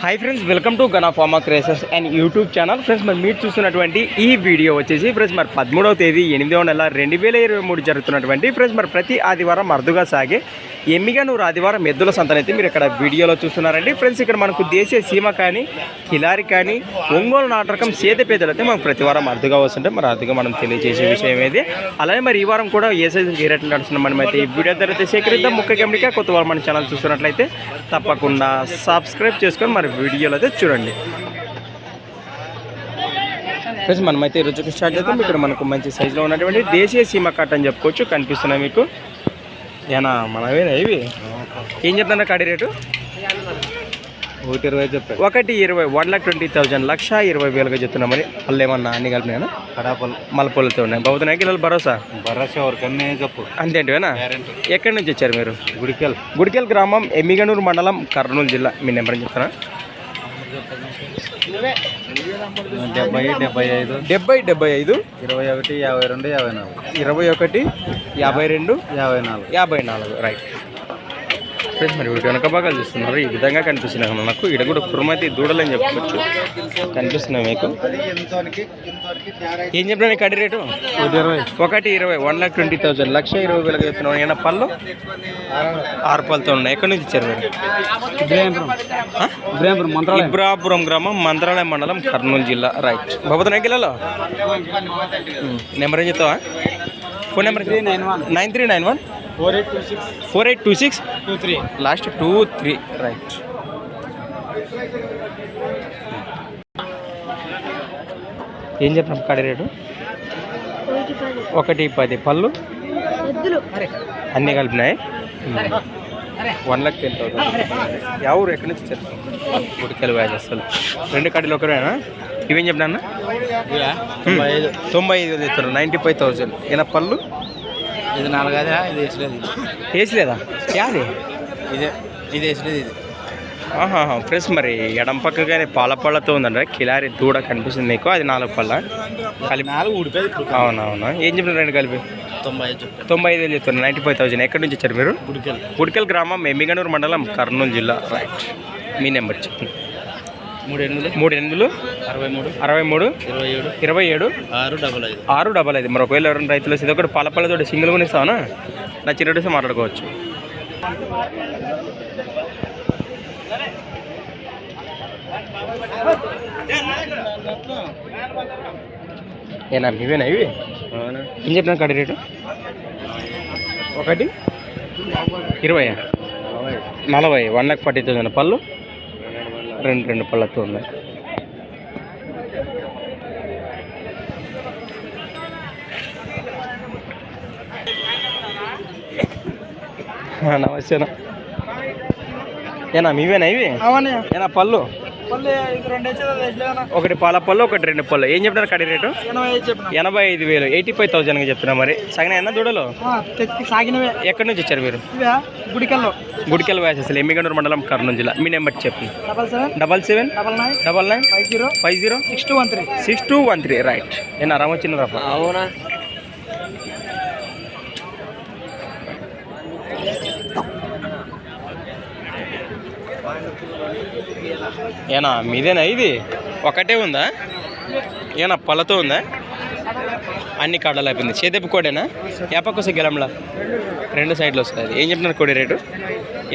Hi friends welcome to గనా ఫార్మా క్రేసెస్ అండ్ యూట్యూబ్ ఛానల్ ఫ్రెండ్స్ మరి మీరు చూస్తున్నటువంటి ఈ వీడియో వచ్చేసి ఫ్రెండ్స్ మరి పదమూడవ తేదీ ఎనిమిదవ నెల రెండు వేల ఇరవై మూడు జరుగుతున్నటువంటి ఫ్రెండ్స్ మరి ప్రతి ఆదివారం అరుదుగా సాగే ఎమ్మిగనూరు ఆదివారం ఎద్దుల సంతనైతే మీరు ఇక్కడ వీడియోలో చూస్తున్నారండి. ఫ్రెండ్స్ ఇక్కడ మనకు దేశీయ సీమ కానీ కిలారి కానీ ఒంగోలు నాటకం సేద పేదలు అయితే మనకు ప్రతి వారం అర్థగా వస్తుంటే మరి అర్థగా మనం తెలియజేసే విషయం ఏది? అలానే మరి ఈ వారం కూడా ఏ సైజు ఏ రేట్లు నడుస్తున్నాం మనం అయితే ఈ వీడియో ద్వారా అయితే సేకరిద్దాం ముఖ్య గమనిక కొత్త వారు మన ఛానల్ చూస్తున్నట్లయితే తప్పకుండా సబ్స్క్రైబ్ చేసుకొని మరి వీడియోలో అయితే చూడండి. ఫ్రెండ్స్ మనమైతే రుచికి స్టార్ట్ చేద్దాం. ఇక్కడ మనకు మంచి సైజులో ఉన్నటువంటి దేశీయ సీమ కట్ అని చెప్పుకోవచ్చు. కనిపిస్తున్నాయి మీకు ఏనా మనవేనా ఇవి? ఏం చెప్తున్నా కడి రేటు? ఒకటి ఇరవై ఒకటి ఇరవై వన్ లాక్ ట్వంటీ థౌజండ్ లక్ష ఇరవై వేలుగా చెప్తున్నామని వాళ్ళు ఏమన్నా అన్ని కలిపినాయనా కడాపలు మలపొలతో ఉన్నాయి. బాబుతున్నాయి కిలోలు భరోసా? భరోసా ఎవరికన్నా చెప్పు. అంతేంటివేనా ఎక్కడి నుంచి వచ్చారు మీరు? గుడికెళ్ళి. గుడికెల్ గ్రామం ఎమ్మిగనూరు మండలం కర్నూలు జిల్లా. మీ నెంబర్ చెప్తారా? డెబ్బై డెబ్బై ఐదు. డెబ్బై డెబ్బై ఐదు. ఇరవై ఒకటి యాభై రెండు యాభై నాలుగు. ఇరవై ఒకటి యాభై రెండు యాభై నాలుగు. యాభై నాలుగు. రైట్ ఫ్రెండ్స్ మరి వీటి వెనక భాగాలు చూస్తున్నారు. ఈ విధంగా కనిపిస్తున్నాయి. మనకు ఇక్కడ కూడా కురుమతి దూడలని చెప్పుకోవచ్చు. కనిపిస్తున్నాయి మీకు. ఏం చెప్పినా కడి రేటు? ఒకటి ఇరవై ఒకటి ఇరవై వన్ లాక్ ట్వంటీ థౌసండ్. లక్ష ఇరవై వేలకు చెప్తున్నాం ఏమైనా పళ్ళు? ఆరు పళ్ళతో ఉన్నాయి. ఎక్కడి నుంచి ఇచ్చారు మీరు? ఇబ్రాపురం గ్రామం మంత్రాలయం మండలం కర్నూలు జిల్లా. రైట్ బాబుతున్నాయి కిలోలో నెంబర్ ఏం చెప్తావా? Phone number nine one. Nine three nine one? Four eight two six four eight two six two three last two three right ఏం చెప్పిన కడి రేటు? ఒకటి పది. పళ్ళు? అన్నీ కలిపినాయి? వన్ లాక్ టెన్ థౌసండ్ ఎవరు ఎక్కడి నుంచి వచ్చారు గుడికెళ్ళి వ్యాజ్ అసలు రెండు కడ్డీలు ఒకరేనా ఇవేం చెప్పినా అన్న? తొంభై ఐదు. తొంభై ఐదు. వేలు చెప్తారు నైంటీ ఫైవ్ థౌసండ్. ఈయన పళ్ళు? ఇది నాలుగదా ఇది వేసలేదు. వేసలేదా? యాది? ఇదే ఇది వేసలేదు ఇది. ఆహాహా ఫ్రెష్ మరి ఎడం పక్కగానే పాల పళ్ళతో ఉందండి కిలారి దూడ కనిపిస్తుంది మీకు. అది నాలుగు పళ్ళ. కలిపి నాలుగు ఊడిపోయి అవునవును. ఏం చెప్పిన రెండు కలిపి? తొంభై తొంభై ఐదు వేలు చెప్తారు నైంటీ ఫైవ్ థౌసండ్. ఎక్కడి నుంచి వచ్చారు మీరు? గుడికెళ్ళి. గుడికల్ గ్రామం ఎమ్మిగనూరు మండలం కర్నూలు జిల్లా. రైట్. మీ నెంబర్ చెప్పండి మూడు ఎనిమిది మూడు ఎనిమిదిలు అరవై మూడు అరవై మూడు ఇరవై ఏడు. ఇరవై ఏడు. ఆరు డబల్ ఐదు. ఆరు డబల్ ఐదు. మరి ఒకవేళ ఎవరైనా రైతులు ఇది ఒకటి పాల పళ్ళతోటి సింగిల్ కొని ఇస్తావనా నచ్చినట్టు మాట్లాడుకోవచ్చు. ఏనా ఇవేనా ఇవి? ఏం చెప్పినా కడి రేటు? ఒకటి. ఇరవై నలభై. One lakh forty thousand. పళ్ళు? రెండు రెండు పళ్ళతో ఉన్నాయి. నమస్తేనా ఏనా మీవేనా ఇవి? ఏనా పళ్ళు? ఒకటి పాల పళ్ళు ఒకటి రెండు పళ్ళు. ఏం చెప్తున్నారు కడి రేటు? ఎనభై ఐదు వేలు. ఎయిటీ ఫైవ్ థౌసండ్గా చెప్తున్నా మరి. సగన ఎన్న దూడలు? ఎక్కడి నుంచి వచ్చారు మీరు? ఇవే గుడికల్లో గుడికెళ్ళ వేసేసారు ఎమ్మిగండూరు మండలం కర్నూలు జిల్లా. మీ నెంబర్ చెప్పి double seven. Double nine. Nine. Five zero. Five zero. Six two one three. Six two one three. Right. వచ్చిన రాప? అవునా? ఏనా మీదేనా ఇది? ఒకటే ఉందా? ఏనా పళ్ళతో ఉందా? అన్ని కాడలు అయిపోయింది. చేదెప్పి కోడేనా? ఏపక్క వస్తే గెలంలా? రెండు సైడ్లు వస్తుంది ఏం చెప్తున్నారు కోడి రేటు?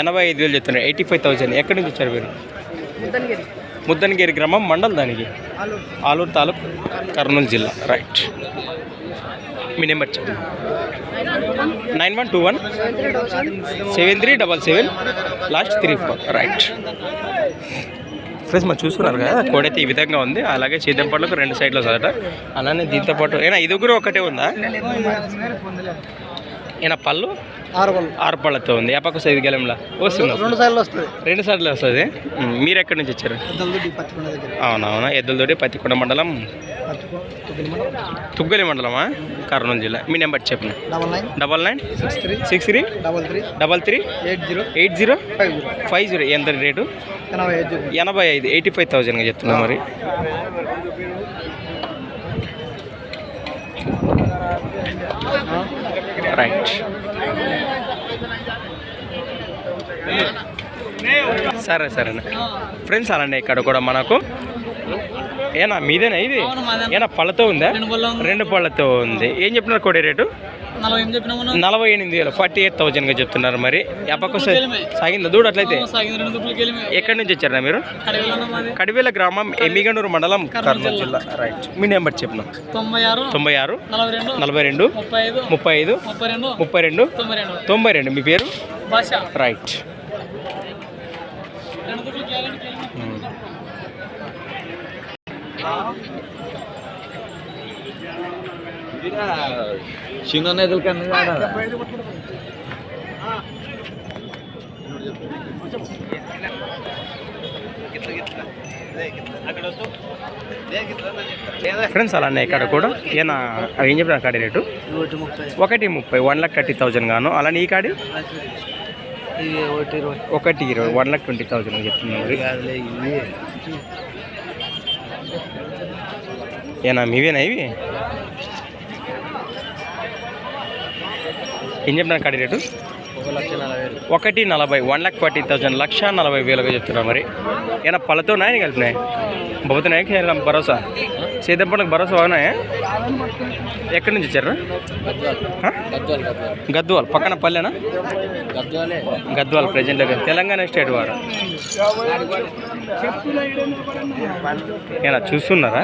ఎనభై ఐదు వేలు చెప్తున్నారు. ఎయిటీ ఫైవ్ థౌసండ్ ఎక్కడి నుంచి వచ్చారు మీరు? ముద్దనగిరి గ్రామం మండల్ దానికి? ఆలూరు తాలూక్ కర్నూలు జిల్లా. రైట్. మీ నెంబర్ చెప్పండి. Nine one two one seven three double seven last three four right friends మరి చూస్తున్నారు కదా కోడి అయితే ఈ విధంగా ఉంది. అలాగే చేద్దాం పళ్ళకు రెండు సైడ్లు వస్తుందట. అలానే దీంతో పాటు ఏనా ఇది కూడా ఒకటే ఉందా? ఏనా పళ్ళు? ఆరు పళ్ళు. ఆరు పళ్ళతో ఉంది. ఏ పక్క సైజు గెలంలా? వస్తుంది. రెండు సార్లు వస్తుంది. రెండు సార్లు వస్తుంది. మీరు ఎక్కడి నుంచి వచ్చారు? అవునవునా ఎద్దులతోటి పత్తికొండ మండలం తుగ్గలి మండలమా? కర్నూలు జిల్లా. మీ నెంబర్ చెప్పిన. Double nine double nine? Six three six three? Double three double three? Eight zero eight zero? Five zero. Five zero. ఎంత రేటు? ఎనభై ఐదు జీరో. ఎనభై ఐదు. ఎయిటీ ఫైవ్ థౌజండ్గా చెప్తున్నా మరి. రైట్. సరే సరే ఫ్రెండ్స్ అలానే ఇక్కడ కూడా మనకు ఏనా మీదేనా ఇది? ఏనా పళ్ళతో ఉందా? రెండు పళ్ళతో ఉంది. ఏం చెప్తున్నారు కోడి రేటు? నలభై ఎనిమిది వేలు ఫార్టీ ఎయిట్ థౌజండ్గా చెప్తున్నారు మరి. ఎప్పకు సాగిందా? దూడ అట్లయితే? ఎక్కడి నుంచి వచ్చారా మీరు? కడివేల గ్రామం ఎమ్మిగనూరు మండలం కర్నూలు జిల్లా. రైట్ మీ నెంబర్ చెప్పిన? తొంభై ఆరు తొంభై ఆరు నలభై రెండు ముప్పై ఐదు ముప్పై రెండు తొంభై రెండు. మీ పేరు? రైట్ చిన్న కన్నా ఫ్రెండ్స్ అలానే ఇక్కడ కూడా అవి ఏం చెప్పిన కాడి రేటు? ఒకటి ముప్పై వన్ లాక్ థర్టీ థౌజండ్ గాను. అలానే ఈ కాడి? ఒకటి ఇరవై. వన్ లాక్ ట్వంటీ థౌజండ్ చెప్తున్నారు. ఇది ఏనా మీవేనా ఇవి? ఏం చెప్పిన కాడి రేటు? ఒకటి నలభై వన్ ల్యాక్ ఫార్టీ థౌజండ్ లక్ష నలభై వేలుగా చెప్తున్నారు మరి. ఏమైనా పళ్ళతో నాయని కలిపినాయి? బొబ్బతున్నాయి భరోసా? సేద్యం పండుగ భరోసా అవునాయా ఎక్కడి నుంచి వచ్చారు? గద్వాల్. పక్కన పల్లెనా? గద్వాలే. ప్రజెంట్ తెలంగాణ స్టేట్ వారు ఏనా చూస్తున్నారా?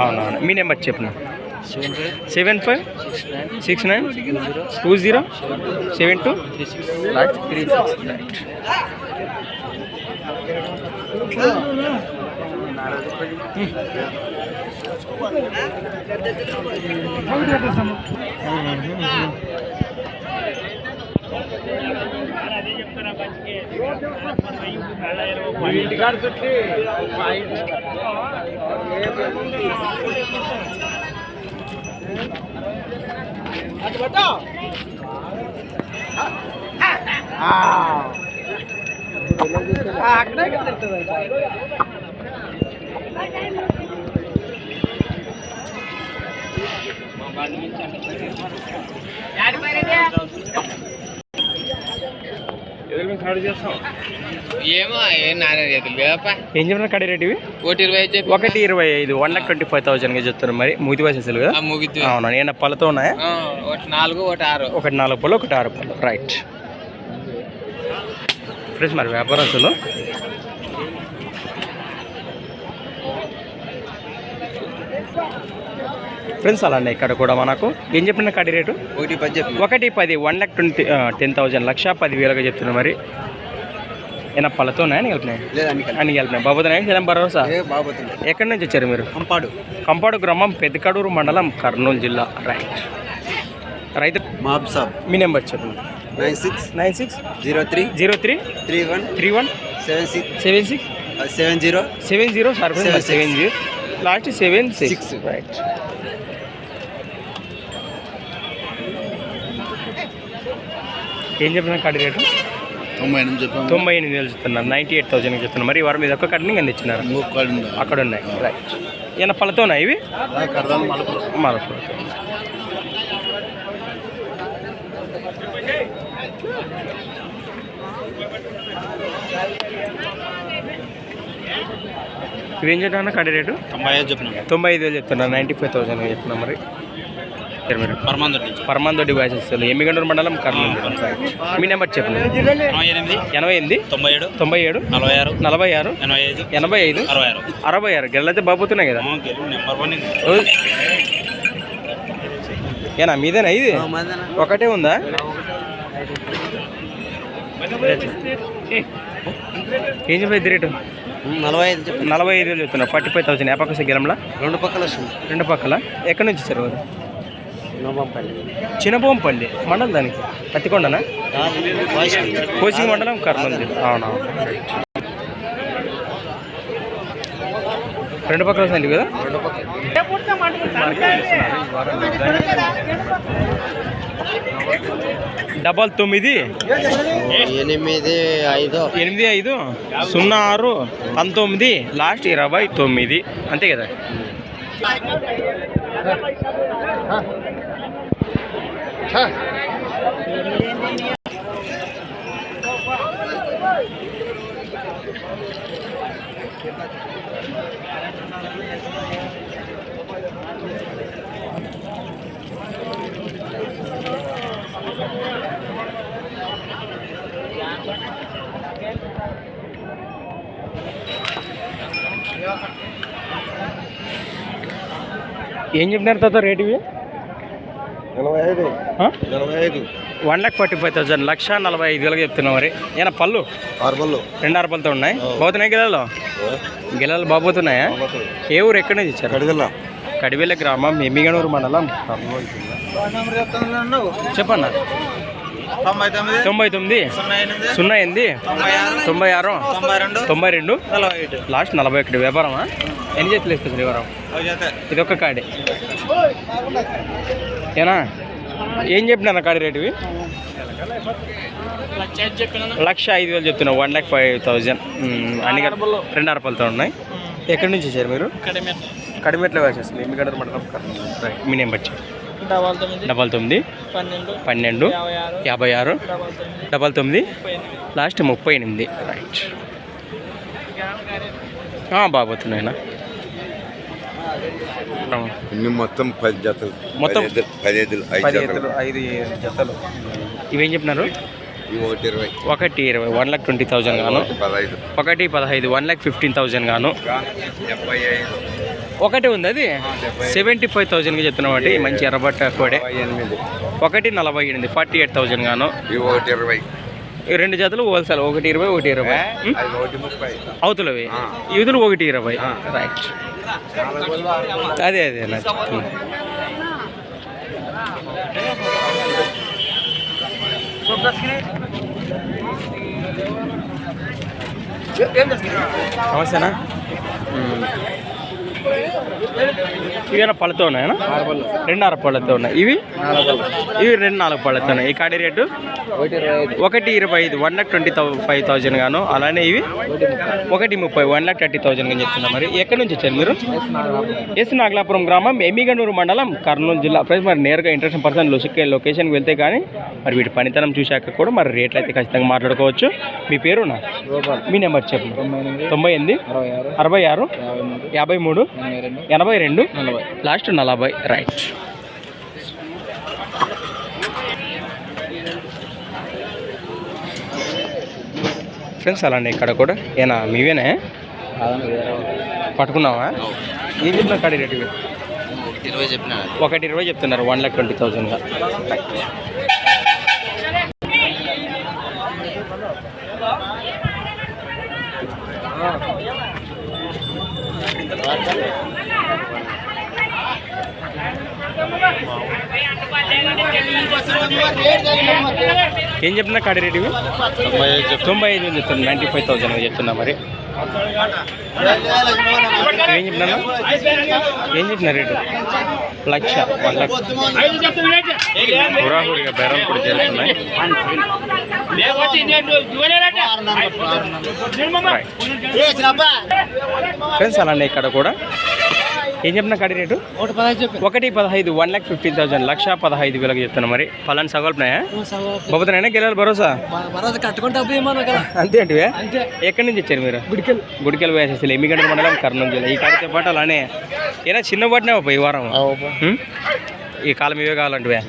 అవునవును. మీ నెంబర్ చెప్పిన? Seven five six nine two zero seven two three six three six ఏమో ఏ లేదప్ప ఏం చెప్పిన కడి రేట్ ఇవి? ఒకటి ఇరవై ఐదు ఒకటి ఇరవై ఐదు వన్ లాక్ ట్వంటీ ఫైవ్ థౌసండ్గా చెప్తున్నారు మరి. మూతి వయసు కదా? ముగిద్దు అవునా? ఏమైనా పళ్ళతో ఉన్నాయా? ఒకటి నాలుగు ఒకటి ఆరు. ఒకటి నాలుగు పళ్ళు ఒకటి ఆరు పళ్ళు. రైట్ ఫ్రెండ్స్ మరి వ్యాపారస్తులు ఫ్రెండ్స్ అలానే ఇక్కడ కూడా మనకు ఏం చెప్పిన కడి రేటు? ఒకటి పది ఒకటి పది one lakh twenty ten thousand లక్ష పది వేలుగా చెప్తున్నారు మరి. ఏమైనా పళ్ళతో ఉన్నాయా కలిపినాయి? లేదండి అన్ని కలిపినాయి. బాబుతున్నాయి జనం భరోసా? ఎక్కడి నుంచి వచ్చారు మీరు? పంపాడు కంపాడు గ్రామం పెద్దకడూరు మండలం కర్నూలు జిల్లా. రైట్ రైతు మాబ్ సాబ్. మీ నెంబర్ చెప్పండి. Nine six nine six zero three zero three three one three one seven six seven six seven zero seven zero sir. Seven zero. Last seven six. Right ఏం చెప్పిన కడి రేటు? తొంభై ఎనిమిది చెప్పాము. తొంభై ఎనిమిది వేలు చెప్తున్నారు. నైంటీ ఎయిట్ థౌసండ్ చెప్తున్నారు. మరి వారి మీద ఒక్క కట్టిని కింద ఇచ్చినారు అక్కడ ఉన్నాయి. రైట్ ఏమైనా పళ్ళతో ఉన్నాయి ఇవి మలపూర్ ఇవేం చెప్పినా కడి రేటు? తొంభై ఐదు చెప్పినాం తొంభై ఐదు వేలు చెప్తున్నారు నైంటీ ఫైవ్ థౌసండ్ చెప్తున్నా మరి. పరమాందొడ్డి వాయిసెస్ ఎమ్మిగండూరు మండలం? కర్నూలు. మీ నెంబర్ చెప్పండి. ఎనభై ఎనిమిది. ఎనభై ఎనిమిది. తొంభై ఏడు. తొంభై ఏడు. నలభై ఆరు. నలభై ఆరు. ఎనభై ఐదు. ఎనభై ఐదు. అరవై ఆరు. అరవై ఆరు. గెలైతే బాగుతున్నాయి కదా. ఏనా మీదేనా ఇది? ఒకటే ఉందా? ఏం చెప్పేది రేటు? నలభై ఐదు చెప్పి నలభై ఐదు వేలు చెప్తున్నా. Forty five thousand. ఏ పక్క గెలంలా రెండు పక్కల వస్తుంది రెండు పక్కల? ఎక్కడి నుంచి వచ్చారు వారు? నోబంపల్లి చిన్నబోంపల్లి. మండలం దానికి? పత్తికొండనా కోచింగ్ మండలం కర్నూలు. జిల్లా అవునా. రెండు పక్కల వస్తుంది కదా? డబల్ తొమ్మిది. ఎనిమిది ఐదు. ఎనిమిది ఐదు సున్నా ఆరు పంతొమ్మిది లాస్ట్ ఇరవై తొమ్మిది. అంతే కదా? ఏం చెప్పినారు తాత రేట్ ఇవి? నలభై ఐదు? నలభై ఐదు. One lakh forty five thousand లక్ష నలభై ఐదు వేలకు చెప్తున్నావు మరి. ఏనా పళ్ళు? ఆరు బళ్ళు రెండు అరపలతో ఉన్నాయి. పోతున్నాయి గిలాలు గిలాలు బాగుతున్నాయా ఏ ఊరు ఎక్కడి నుంచి ఇచ్చారు? కడిగల్లా కడివెల్ల గ్రామం ఎమ్మిగనూరు మండలం. చెప్పన్న? తొంభై తొమ్మిది? సున్నా ఎనిమిది? తొంభై ఆరు? తొంభై ఆరు? తొంభై రెండు? లాస్ట్ నలభై ఒకటి వ్యాపారమా? ఎన్ని చేతులు ఇస్తుంది వ్యాపారం? ఇది ఒక కాడే. ఏనా? ఏం చెప్పినా కాడి రేటు ఇవి? లక్ష ఐదు వేలు చెప్తున్నావు. One lakh five thousand. అన్ని రెండు అరపలతో ఉన్నాయి. ఎక్కడి నుంచి వచ్చారు మీరు? కడిమెట్లో. వేసేస్తుంది మండలం రైట్. మీ నెంబర్ చెప్పు. డబల్ తొమ్మిది. డబల్ తొమ్మిది. పన్నెండు. యాభై ఆరు. డబల్ తొమ్మిది. లాస్ట్ ముప్పై ఎనిమిది. రైట్ బాబోతున్నాయినా ఇన్ని మొత్తం పది జతలు. మొత్తం? పది ఎద్దులు- ఐదు జతలు. ఇవేం చెప్పినారు ఒకటి ఇరవై. ఒకటి ఇరవై. వన్ లాక్ ట్వంటీ థౌజండ్ గాను. ఒకటి పదహైదు. ఒకటి పదహైదు. వన్ లాక్ ఫిఫ్టీన్ థౌజండ్ గాను. డెబ్బై ఐదు. ఒకటి ఉంది అది సెవెంటీ ఫైవ్ థౌజండ్కి చెప్తున్నాం అండి మంచి ఎర్రబట్ట కోడే. ఒకటి నలభై ఎనిమిది ఫార్టీ ఎయిట్ థౌజండ్ గాను ఒకటి ఇరవై. ఈ రెండు జతలు హోల్సేల్ ఒకటి ఇరవై ఒకటి ఇరవై. ముప్పై. అవతలవి? ఇదులు ఒకటి ఇరవై. రైట్ అదే అదే నా చెప్తున్నా. నమస్తేనా? ఇవేనా పళ్ళతో ఉన్నాయా? రెండు ఆరు పళ్ళతో ఉన్నాయి. ఇవి? ఇవి రెండు నాలుగు పళ్ళతో ఉన్నాయి. ఈ కాడి రేటు? ఒకటి ఇరవై ఐదు one lakh twenty five thousand గాను. అలానే ఇవి? ఒకటి ముప్పై వన్ లాక్ థర్టీ థౌజండ్ అని చెప్తున్నా మరి ఎక్కడి నుంచి వచ్చారు మీరు? ఎస్ నాగలాపురం గ్రామం ఎమ్మిగనూరు మండలం కర్నూలు జిల్లా. ఫ్రెండ్స్ మరి నేరుగా ఇంట్రెస్ట్ పర్సన్ లొసికే లొకేషన్కి వెళ్తే కానీ మరి వీటి పనితనం చూశాక కూడా మరి రేట్లు అయితే ఖచ్చితంగా మాట్లాడుకోవచ్చు. మీ పేరునా? మీ నెంబర్ చెప్పండి. తొంభై ఎనిమిది అరవై ఆరు యాభై మూడు. ఎనభై రెండు. లాస్ట్ నలభై రైట్. ఫ్రెండ్స్ అలానే ఇక్కడ కూడా. ఏనా మీవేనే? పట్టుకున్నావా? ఏం చెప్తున్నా కాడి రేటు? చెప్పిన. ఒకటి ఇరవై చెప్తున్నారు వన్ లాక్ ట్వంటీ థౌజండ్గా. ఏం చెప్తున్నా కాడి రేటు ఇవి? తొంభై ఐదు వేలు చెప్తున్నా. నైంటీ ఫైవ్ థౌసండ్ చెప్తున్నా మరి. ఏం చెప్తున్నా ఏం చెప్పిన రేటు? లక్ష వన్ లక్ష. హురాహురిగా బేరం కూడా జరుగుతున్నాయి ఫ్రెండ్స్ అలానే ఇక్కడ కూడా. ఏం చెప్పిన కాడి రేటు? ఒకటి పదహైదు చెప్పి ఒకటి పదహైదు వన్ లాక్ ఫిఫ్టీన్ థౌసండ్ లక్ష పదహైదు వేలకు చెప్తున్నా మరి. పలాని సగల్పునాయా బాబుతున్నాయినా గెలాలి భరోసా? అంతే అంటే ఎక్కడి నుంచి వచ్చారు మీరు? గుడికెల్ గుడికెల్ వేసేసి ఎమ్మిగంట మండలం కర్నూలు జిల్లా. ఈ కాడితో పాటు అలానే. ఏనా చిన్న పట్టినా ఈ వారం? ఈ కాలం ఇవే కావాలంటే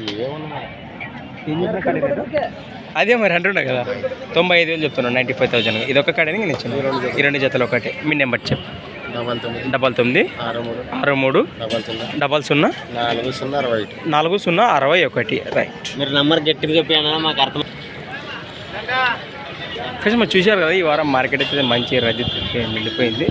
అదే మరి అంటున్నా కదా? తొంభై ఐదు వేలు చెప్తున్నాను నైంటీ ఫైవ్ థౌసండ్ ఇది ఒక కాడని నేను ఇచ్చాను. ఈ రెండు జతలు ఒకటి. మీ నెంబర్ చెప్పు. డబల్ తొమ్మిది. డబల్ తొమ్మిది. ఆరు మూడు. డబల్ సున్నా. డబల్ సున్నా. నాలుగు సున్నా అరవై ఒకటి. నాలుగు సున్నా అరవై ఒకటి. రైట్. మీరు నంబర్ గట్టిగా చెప్పానా మాకు అర్థం ఫ్రెండ్స్ చూశారు కదా ఈ వారం మార్కెట్ అయితే మంచి రద్దీ మిగిలిపోయింది.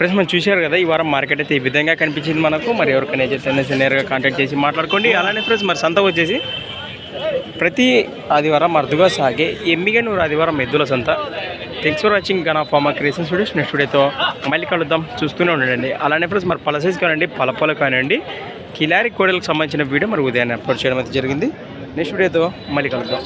ఫ్రెండ్స్ మనం చూశారు కదా ఈ వారం మార్కెట్ అయితే ఈ విధంగా కనిపించింది మనకు. మరి ఎవరికైనా అయితే నేరుగా కాంటాక్ట్ చేసి మాట్లాడుకోండి. అలానే ఫ్రెండ్స్ మరి సంత వచ్చేసి ప్రతి ఆదివారం అరుదుగా సాగే ఎమ్మిగనూరు ఆదివారం ఎద్దుల సంత. Thanks for watching Gana pharma creation studios next వీడియోతో మళ్ళీ కలుద్దాం. చూస్తూనే ఉండండి. అలానే ఫ్రెండ్స్ మరి పలసైజ్ కానివ్వండి పలపలు కానివ్వండి కిలారి కోడలకు సంబంధించిన వీడియో మరి ఉదయాన్నే అప్లోడ్ చేయడం అయితే జరిగింది. నెక్స్ట్ వీడియోతో మళ్ళీ కలుద్దాం.